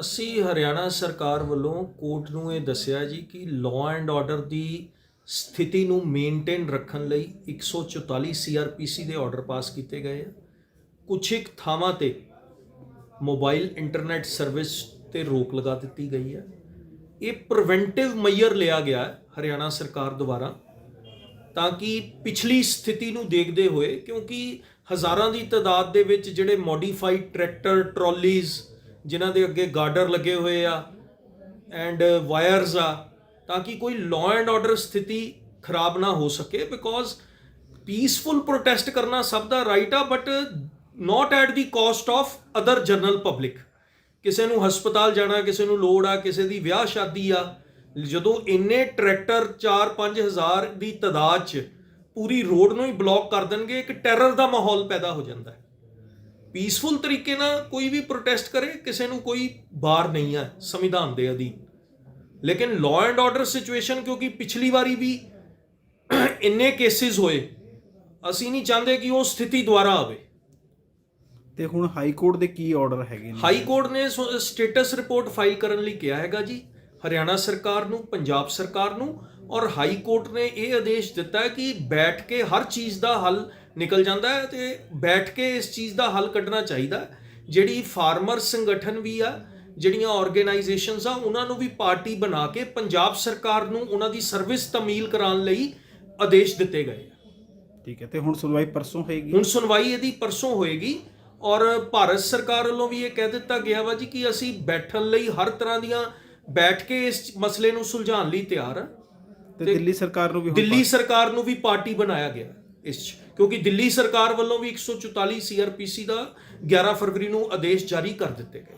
ਅਸੀਂ ਹਰਿਆਣਾ ਸਰਕਾਰ ਵੱਲੋਂ ਕੋਰਟ ਨੂੰ ਇਹ ਦੱਸਿਆ ਜੀ ਕਿ ਲਾਅ ਐਂਡ ਆਰਡਰ ਦੀ ਸਥਿਤੀ ਨੂੰ ਮੇਨਟੇਨ ਰੱਖਣ ਲਈ 144 ਸੀਆਰਪੀਸੀ ਦੇ ਆਰਡਰ ਪਾਸ ਕੀਤੇ ਗਏ ਆ। ਕੁਛ ਇੱਕ ਥਾਵਾਂ ਤੇ ਮੋਬਾਈਲ ਇੰਟਰਨੈਟ ਸਰਵਿਸ ਤੇ ਰੋਕ ਲਗਾ ਦਿੱਤੀ ਗਈ ਹੈ ਇਹ ਪ੍ਰੀਵੈਂਟਿਵ ਮੈਜਰ ਲਿਆ ਗਿਆ ਹੈ ਹਰਿਆਣਾ ਸਰਕਾਰ ਦੁਆਰਾ ਤਾਂ ਕਿ ਪਿਛਲੀ ਸਥਿਤੀ ਨੂੰ ਦੇਖਦੇ ਹੋਏ ਕਿਉਂਕਿ ਹਜ਼ਾਰਾਂ ਦੀ ਤਾਦਾਦ ਦੇ ਵਿੱਚ ਜਿਹੜੇ ਮੋਡੀਫਾਈਡ ਟਰੈਕਟਰ ਟਰਾਲੀਜ਼ ਜਿਨ੍ਹਾਂ ਦੇ ਅੱਗੇ ਗਾਰਡਰ ਲੱਗੇ ਹੋਏ ਆ ਐਂਡ ਵਾਇਰਸ ਆ, ਤਾਂ ਕਿ ਕੋਈ ਲਾਅ ਐਂਡ ਆਰਡਰ ਸਥਿਤੀ ਖਰਾਬ ਨਾ ਹੋ ਸਕੇ ਬਿਕੋਜ਼ ਪੀਸਫੁਲ ਪ੍ਰੋਟੈਸਟ ਕਰਨਾ ਸਭ ਦਾ ਰਾਈਟ ਆ but not at the cost of other general public ਕਿਸੇ ਨੂੰ ਹਸਪਤਾਲ ਜਾਣਾ, ਕਿਸੇ ਨੂੰ ਲੋੜ ਆ, ਕਿਸੇ ਦੀ ਵਿਆਹ ਸ਼ਾਦੀ ਆ, ਜਦੋਂ ਇੰਨੇ ਟਰੈਕਟਰ 4-5 ਹਜ਼ਾਰ ਦੀ ਤਾਦਾਦ 'ਚ ਪੂਰੀ ਰੋਡ ਨੂੰ ਹੀ ਬਲੌਕ ਕਰ ਦੇਣਗੇ, ਇੱਕ ਟੈਰਰ ਦਾ ਮਾਹੌਲ ਪੈਦਾ ਹੋ ਜਾਂਦਾ ਹੈ। ਪੀਸਫੁਲ ਤਰੀਕੇ ਨਾਲ ਕੋਈ ਵੀ ਪ੍ਰੋਟੈਸਟ ਕਰੇ ਕਿਸੇ ਨੂੰ ਕੋਈ ਬਾਰ ਨਹੀਂ ਹੈ ਸੰਵਿਧਾਨ ਦੇ ਅਧੀਨ। ਲੇਕਿਨ ਲਾਅ ਐਂਡ ਆਰਡਰ ਸਿਚੁਏਸ਼ਨ ਕਿਉਂਕਿ ਪਿਛਲੀ ਵਾਰੀ ਵੀ ਇੰਨੇ ਕੇਸਿਸ ਹੋਏ ਅਸੀਂ ਨਹੀਂ ਚਾਹੁੰਦੇ ਕਿ ਉਹ ਸਥਿਤੀ ਦੁਬਾਰਾ ਆਵੇ। ਤੇ ਹੁਣ ਹਾਈ ਕੋਰਟ ਦੇ ਕੀ ਆਰਡਰ ਹੈਗੇ ਨੇ? ਹਾਈ ਕੋਰਟ ਨੇ ਸਟੇਟਸ ਰਿਪੋਰਟ ਫਾਈਲ ਕਰਨ ਲਈ ਕਿਹਾ ਹੈਗਾ ਜੀ ਹਰਿਆਣਾ ਸਰਕਾਰ ਨੂੰ ਪੰਜਾਬ ਸਰਕਾਰ ਨੂੰ ਔਰ ਹਾਈ ਕੋਰਟ ਨੇ ਇਹ ਆਦੇਸ਼ ਦਿੱਤਾ ਹੈ ਕਿ ਬੈਠ ਕੇ ਹਰ ਚੀਜ਼ ਦਾ ਹੱਲ ਨਿਕਲ ਜਾਂਦਾ ਹੈ ਤੇ ਬੈਠ ਕੇ ਇਸ ਚੀਜ਼ ਦਾ ਹੱਲ ਕੱਢਣਾ ਚਾਹੀਦਾ। ਜਿਹੜੀ ਫਾਰਮਰ ਸੰਗਠਨ ਵੀ ਆ ਜਿਹੜੀਆਂ ਆਰਗੇਨਾਈਜੇਸ਼ਨਸ ਆ ਉਹਨਾਂ ਨੂੰ ਵੀ ਪਾਰਟੀ ਬਣਾ ਕੇ ਪੰਜਾਬ ਸਰਕਾਰ ਨੂੰ ਉਹਨਾਂ ਦੀ ਸਰਵਿਸ ਤਮੀਲ ਕਰਾਉਣ ਲਈ ਆਦੇਸ਼ ਦਿੱਤੇ ਗਏ ਠੀਕ ਹੈ ਤੇ ਹੁਣ ਸੁਣਵਾਈ ਪਰਸੋਂ ਹੋਏਗੀ? ਹੁਣ ਸੁਣਵਾਈ ਇਹਦੀ ਪਰਸੋਂ ਹੋਏਗੀ ਔਰ ਭਾਰਤ ਸਰਕਾਰ ਵੱਲੋਂ ਵੀ ਇਹ ਕਹਿ ਦਿੱਤਾ ਗਿਆ ਵਾ ਜੀ ਕਿ ਅਸੀਂ ਬੈਠਣ ਲਈ ਹਰ ਤਰ੍ਹਾਂ ਦੀਆਂ ਬੈਠ ਕੇ ਇਸ ਮਸਲੇ ਨੂੰ ਸੁਲਝਾਉਣ ਲਈ ਤਿਆਰ ਆ। ਤੇ ਦਿੱਲੀ ਸਰਕਾਰ ਨੂੰ ਵੀ ਦਿੱਲੀ ਸਰਕਾਰ ਨੂੰ ਵੀ ਪਾਰਟੀ ਬਣਾਇਆ ਗਿਆ। ਇਸ 'ਚ। ਕਿਉਂਕਿ ਦਿੱਲੀ ਸਰਕਾਰ ਵੱਲੋਂ ਵੀ 144 ਸੀਆਰਪੀਸੀ ਦਾ 11 ਫਰਵਰੀ ਨੂੰ ਆਦੇਸ਼ ਜਾਰੀ ਕਰ ਦਿੱਤੇ ਗਏ।